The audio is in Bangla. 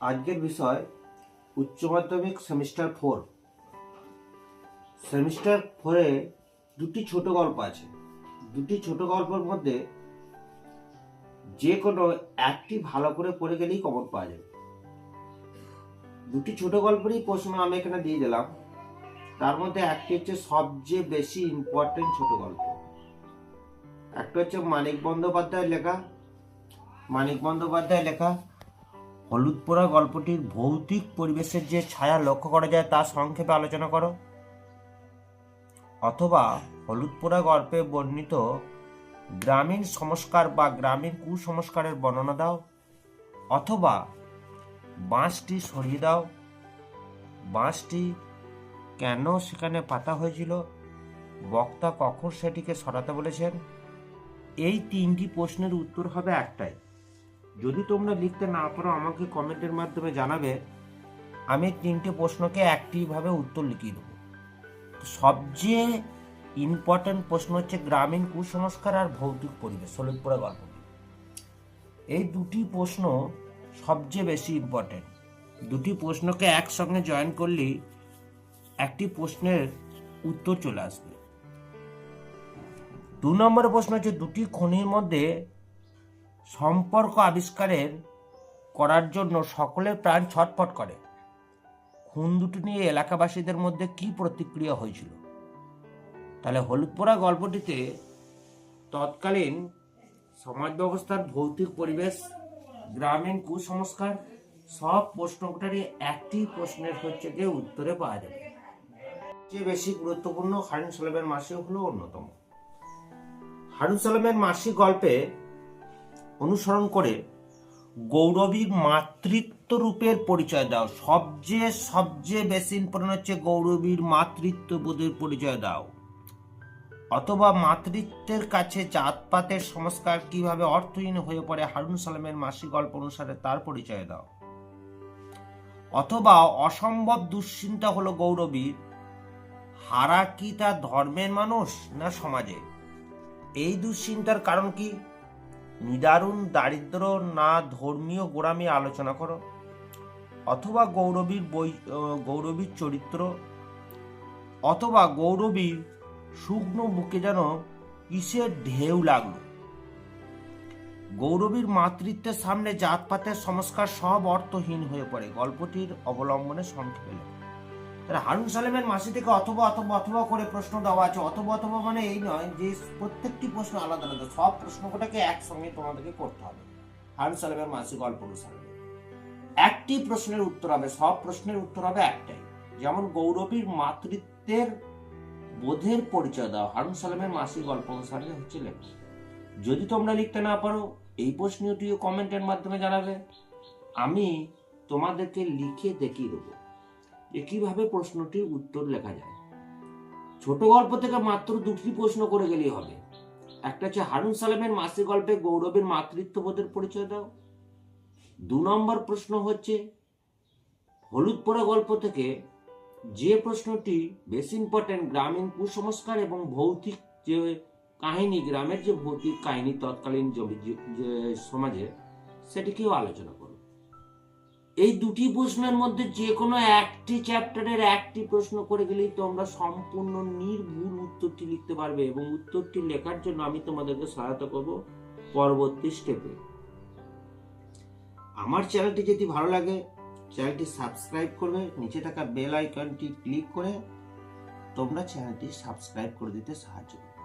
আজকের বিষয় উচ্চ মাধ্যমিক সেমিস্টার ফোর। সেমিস্টার ফোরে দুটি ছোট গল্প আছে। দুটি ছোট গল্পের মধ্যে যে কোনো একটি ভালো করে পড়ে গেলেই কমন পাওয়া যাবে দুটি ছোট গল্পেরই প্রশ্ন আমি এখানে দিয়ে দিলাম। তার মধ্যে একটি হচ্ছে সবচেয়ে বেশি ইম্পর্টেন্ট ছোট গল্প। একটা হচ্ছে মানিক বন্দ্যোপাধ্যায়ের লেখা। মানিক বন্দ্যোপাধ্যায় লেখা হলুদ পোড়া গল্পটির ভৌতিক পরিবেশের যে ছায়া লক্ষ্য করা যায় তা সংক্ষেপে আলোচনা করো। অথবা হলুদ পোড়া গল্পে বর্ণিত গ্রামীণ সংস্কার বা গ্রামীণ কুসংস্কারের বর্ণনা দাও, অথবা বাঁশটি সরিয়ে দাও। বাঁশটি কেন সেখানে পাতা হয়েছিল? বক্তা কখন সেটিকে সরাতে বলেছেন? এই তিনটি প্রশ্নের উত্তর হবে একটাই। যদি তোমরা লিখতে না পারো, আমাকে কমেন্টের মাধ্যমে জানাবে। আমি তিনটে প্রশ্নকে একটিভাবে উত্তর লিখিয়ে দেবো। সবচেয়ে ইম্পর্ট্যান্ট প্রশ্ন হচ্ছে গ্রামীণ কুসংস্কার আর ভৌতিক পরিবেশ সলিদপুরা গল্প এই দুটি প্রশ্ন সবচেয়ে বেশি ইম্পর্ট্যান্ট দুটি প্রশ্নকে একসঙ্গে জয়েন করলেই একটি প্রশ্নের উত্তর চলে আসবে। দু নম্বর প্রশ্ন হচ্ছে, দুটি খনির মধ্যে সম্পর্ক আবিষ্কারের করার জন্য সকলের প্রাণ ছটফট করে। খুন দুটি নিয়ে এলাকাবাসীদের মধ্যে কি প্রতিক্রিয়া হয়েছিল? তাহলে হলুদপোড়া গল্পটিতে তৎকালীন সমাজ ব্যবস্থার ভৌতিক পরিবেশ, গ্রামীণ কুসংস্কার সব প্রশ্নটারই একটি প্রশ্নের হচ্ছে যে উত্তরে পাওয়া যাবে। যে বেশি গুরুত্বপূর্ণ হারুন সালামের মাসি হলো অন্যতম। হারুন সালামের মাসি গল্পে অনুসরণ করে গৌরবীর মাতৃত্ব রূপের পরিচয় দাও। সবচেয়ে সবচেয়ে বেশি ইম্পর্টেন্ট হচ্ছে গৌরবীর মাতৃত্ব বোধের পরিচয় দাও। অথবা মাতৃত্বের কাছে জাতপাতের সংস্কার কীভাবে অর্থহীন হয়ে পড়ে হারুন সালামের মাসিক গল্প অনুসারে তার পরিচয় দাও। অথবা অসম্ভব দুশ্চিন্তা হলো গৌরবীর হারা কি তার ধর্মের মানুষ না সমাজে? এই দুশ্চিন্তার কারণ কি? নিদারুণ দারিদ্র না ধর্মীয় গোড়ামি আলোচনা করো। অথবা গৌরবীর বই গৌরবীর চরিত্র। অথবা গৌরবীর শুকনো বুকে যেন কিসের ঢেউ লাগল। গৌরবীর মাতৃত্বের সামনে জাতপাতের সংস্কার সব অর্থহীন হয়ে পড়ে। গল্পটির অবলম্বনে সংক্ষেপে। তাহলে হারুন সালেমের মাসি থেকে অথবা অথবা অথবা করে প্রশ্ন দেওয়া আছে। অথবা অথবা মানে এই নয় যে প্রত্যেকটি প্রশ্ন আলাদা আলাদা। সব প্রশ্নগুলোকে একসঙ্গে তোমাদেরকে করতে হবে। হারুন সালেমের মাসি, গল্প অনুসারে একটি প্রশ্নের উত্তর হবে, সব প্রশ্নের উত্তর হবে একটাই। যেমন গৌরবীর মাতৃত্বের বোধের পরিচয় দাও। হারুন সালামের মাসিক গল্প অনুসারে হচ্ছে লেখা যদি তোমরা লিখতে না পারো, এই প্রশ্নটিও কমেন্টের মাধ্যমে জানাবে। আমি তোমাদেরকে লিখে দেখিয়ে দেবো। যে কীভাবে প্রশ্নটির উত্তর লেখা যায়। ছোট গল্প থেকে মাত্র দুটি প্রশ্ন করে গেলেই হবে। একটা হচ্ছে, হারুন সালামের মাসিক গল্পে গৌরবের মাতৃত্ববোধের পরিচয় দাও। দু নম্বর প্রশ্ন হচ্ছে, হলুদ পড়া গল্প থেকে যে প্রশ্নটি বেশি ইম্পর্টেন্ট গ্রামীণ কুসংস্কার এবং ভৌতিক যে কাহিনী, গ্রামের যে ভৌতিক কাহিনী তৎকালীন সমাজে সেটিকেও আলোচনা করো এই দুটি প্রশ্নের মধ্যে যে কোনো একটি চ্যাপ্টারের একটি প্রশ্ন করে গেলেই তোমরা সম্পূর্ণ নির্ভুল উত্তরটি লিখতে পারবে এবং উত্তরটি লেখার জন্য আমি তোমাদেরকে সহায়তা করব পরবর্তী স্টেপে আমার চ্যানেলটি যদি ভালো লাগে, চ্যানেলটি সাবস্ক্রাইব করবে, নিচে থাকা বেল আইকনটি ক্লিক করে তোমরা চ্যানেলটি সাবস্ক্রাইব করে দিতে সাহায্য করবে।